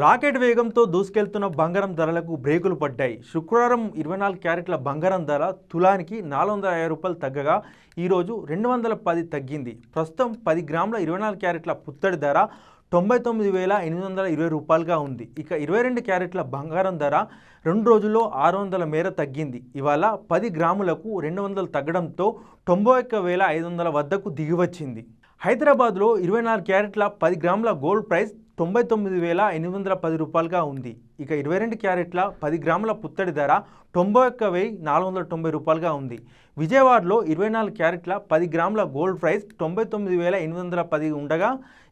Rocket వేగంతో దూసుకెళ్తున్న బంగారం ధరలకు బ్రేకులు పడ్డాయి. శుక్రవారం ఇరవై నాలుగు క్యారెట్ల బంగారం ధర తులానికి నాలుగు వందల యాభై రూపాయలు తగ్గగా ఈరోజు రెండు వందల పది తగ్గింది. ప్రస్తుతం పది గ్రాముల ఇరవై నాలుగు క్యారెట్ల పుత్తడి ధర తొంభై తొమ్మిది వేల ఎనిమిది వందల ఇరవై రూపాయలుగా ఉంది. ఇక ఇరవై రెండు క్యారెట్ల బంగారం ధర రెండు రోజుల్లో ఆరు వందల మేర తగ్గింది. ఇవాళ పది గ్రాములకు రెండు వందలు తగ్గడంతో తొంభై ఒక్క వేల ఐదు వందల వద్దకు దిగివచ్చింది హైదరాబాద్లో ఇరవై నాలుగు క్యారెట్ల పది గ్రాముల గోల్డ్ ప్రైస్ తొంభై తొమ్మిది వేల ఎనిమిది వందల పది రూపాయలుగా ఉంది. ఇక ఇరవై రెండు క్యారెట్ల పది గ్రాముల పుత్తడి ధర తొంభై ఒక్క వెయ్యి నాలుగు వందల తొంభై రూపాయలుగా ఉంది. విజయవాడలో ఇరవై నాలుగు క్యారెట్ల పది గ్రాముల గోల్డ్ ప్రైస్ తొంభై తొమ్మిది వేల ఎనిమిది వందల పది ఉండగా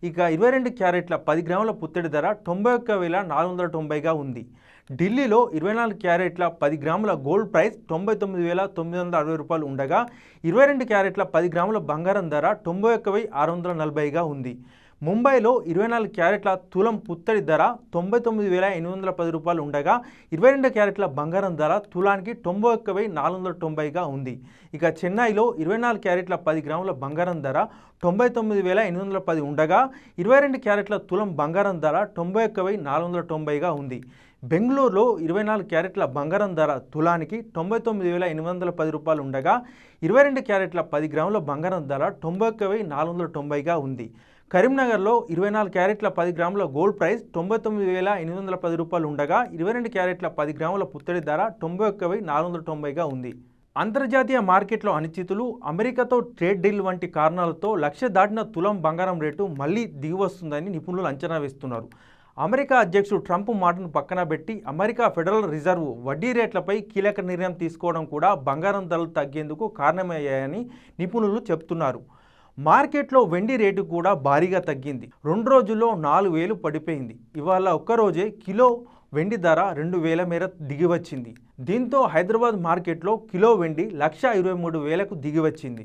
ఇక ఇరవై రెండు క్యారెట్ల పది గ్రాముల పుత్తడి ధర తొంభై ఒక్క వేల నాలుగు వందల తొంభైగా ఉంది. ఢిల్లీలో ఇరవై నాలుగు క్యారెట్ల పది గ్రాముల గోల్డ్ ప్రైస్ తొంభై తొమ్మిది వేల తొమ్మిది వందల అరవై రూపాయలు ఉండగా ఇరవై రెండు క్యారెట్ల పది గ్రాముల బంగారం ధర తొంభై ఒక్క వెయ్యి ఆరు వందల నలభైగా ఉంది. ముంబైలో ఇరవై నాలుగు క్యారెట్ల తులం పుత్తడి ధర తొంభై తొమ్మిది వేల ఎనిమిది వందల పది రూపాయలు ఉండగా ఇరవై రెండు క్యారెట్ల బంగారం ధర తులానికి తొంభై ఒక్క వెయ్యి నాలుగు వందల తొంభైగా ఉంది. ఇక చెన్నైలో ఇరవై నాలుగు క్యారెట్ల పది గ్రాముల బంగారం ధర తొంభై తొమ్మిది వేల ఎనిమిది వందల పది ఉండగా ఇరవై రెండు క్యారెట్ల తులం బంగారం ధర తొంభై ఒక్క వెయ్యి నాలుగు వందల తొంభైగా ఉంది. బెంగళూరులో ఇరవై నాలుగు క్యారెట్ల బంగారం ధర తులానికి తొంభై తొమ్మిది వేల ఎనిమిది వందల పది రూపాయలు ఉండగా ఇరవై రెండు క్యారెట్ల పది గ్రాముల బంగారం ధర తొంభై ఒక్క వెయ్యి నాలుగు వందల తొంభైగా ఉంది. కరీంనగర్లో ఇరవై నాలుగు క్యారెట్ల పది గ్రాముల గోల్డ్ ప్రైస్ తొంభై తొమ్మిది వేల ఎనిమిది వందల పది రూపాయలు ఉండగా ఇరవై రెండు క్యారెట్ల పది గ్రాముల పుత్తడి ధర తొంభై ఒక్క వెయ్యి నాలుగు వందల తొంభైగా ఉంది. అంతర్జాతీయ మార్కెట్లో అనిశ్చితులు అమెరికాతో ట్రేడ్ డీల్ వంటి కారణాలతో లక్ష దాటిన తులం బంగారం రేటు మళ్ళీ దిగివస్తుందని నిపుణులు అంచనా వేస్తున్నారు. అమెరికా అధ్యక్షుడు ట్రంప్ మాటను పక్కన పెట్టి అమెరికా ఫెడరల్ రిజర్వ్ వడ్డీ రేట్లపై కీలక నిర్ణయం తీసుకోవడం కూడా బంగారం ధరలు తగ్గేందుకు కారణమయ్యాయని నిపుణులు చెప్తున్నారు మార్కెట్లో వెండి రేటు కూడా భారీగా తగ్గింది. రెండు రోజుల్లో నాలుగు వేలు పడిపోయింది. ఇవాళ ఒక్కరోజే కిలో వెండి ధర రెండు వేల మేర దిగివచ్చింది దీంతో హైదరాబాద్ మార్కెట్లో కిలో వెండి లక్ష ఇరవై మూడు వేలకు దిగివచ్చింది